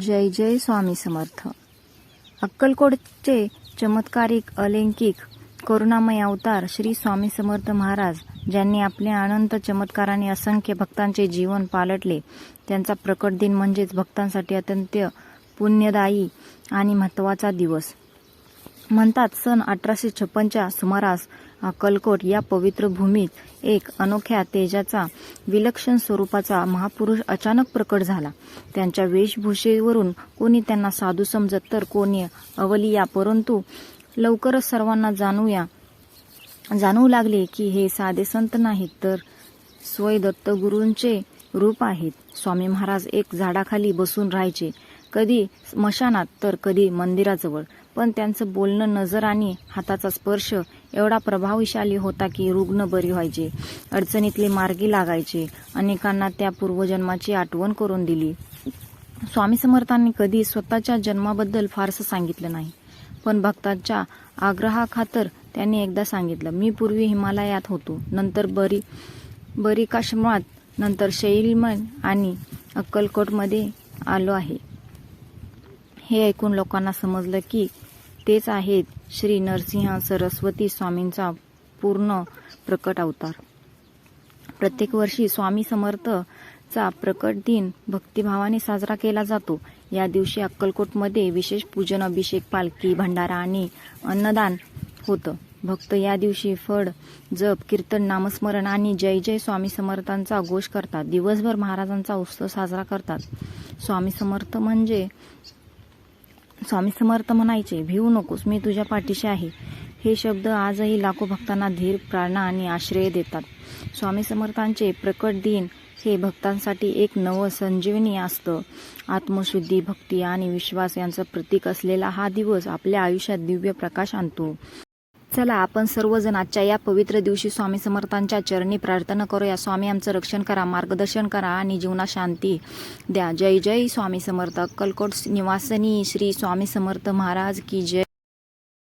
जय जय स्वामी समर्थ. अक्कलकोटचे चमत्कारिक अलौकिक करुणामय अवतार श्री स्वामी समर्थ महाराज ज्यांनी आपल्या अनंत चमत्काराने असंख्य भक्तांचे जीवन पालटले. त्यांचा प्रकट दिन म्हणजेच भक्तांसाठी अत्यंत पुण्यदायी आणि महत्त्वाचा दिवस. म्हणतात सन अठराशे छप्पनच्या सुमारास अक्कलकोट या पवित्र भूमीत एक अनोख्या तेजाचा विलक्षण स्वरूपाचा महापुरुष अचानक प्रकट झाला. त्यांच्या वेशभूषेवरून कोणी त्यांना साधू समजत तर कोणी अवलिया परंतु लवकरच सर्वांना जाणूया जाणवू लागले की हे साधे संत नाहीत तर स्वय दत्तगुरूंचे रूप आहेत. स्वामी महाराज एक झाडाखाली बसून राहायचे. कधी स्मशानात तर कधी मंदिराजवळ. पण त्यांचं बोलणं नजर आणि हाताचा स्पर्श एवढा प्रभावशाली होता की रुग्ण बरी व्हायचे अडचणीतले मार्गी लागायचे अनेकांना त्या पूर्वजन्माची आठवण करून दिली. स्वामी समर्थांनी कधी स्वतःच्या जन्माबद्दल फारसं सांगितलं नाही पण भक्तांच्या आग्रहाखातर त्यांनी एकदा सांगितलं मी पूर्वी हिमालयात होतो नंतर बरी बरी काश्मात नंतर शैलमन आणि अक्कलकोटमध्ये आलो आहे. हे ऐकून लोकांना समजलं की तेच आहेत श्री नरसिंह सरस्वती स्वामींचा पूर्ण प्रकट अवतार. प्रत्येक वर्षी स्वामी समर्थचा प्रकट दिन भक्तिभावाने साजरा केला जातो. या दिवशी अक्कलकोटमध्ये विशेष पूजन अभिषेक पालखी भंडारा आणि अन्नदान होतं. भक्त या दिवशी फळ जप कीर्तन नामस्मरण आणि जय जय स्वामी समर्थांचा घोष करतात. दिवसभर महाराजांचा उत्सव साजरा करतात. स्वामी समर्थ म्हणजे स्वामी समर्थ म्हणायचे भिवू नकोस मी तुझ्या पाठीशी आहे. हे शब्द आजही लाखो भक्तांना धीर प्राणा आणि आश्रय देतात. स्वामी समर्थांचे प्रकट दिन हे भक्तांसाठी एक नवं संजीवनी असतं. आत्मशुद्धी भक्ती आणि विश्वास यांचं प्रतीक असलेला हा दिवस आपल्या आयुष्यात दिव्य प्रकाश आणतो. चला आपण सर्वजण आजच्या या पवित्र दिवशी स्वामी समर्थांच्या चरणी प्रार्थना करूया. स्वामी आमचं रक्षण करा मार्गदर्शन करा आणि जीवनात शांती द्या. जय जय स्वामी समर्थ. कलकोट निवासनी श्री स्वामी समर्थ महाराज की जय.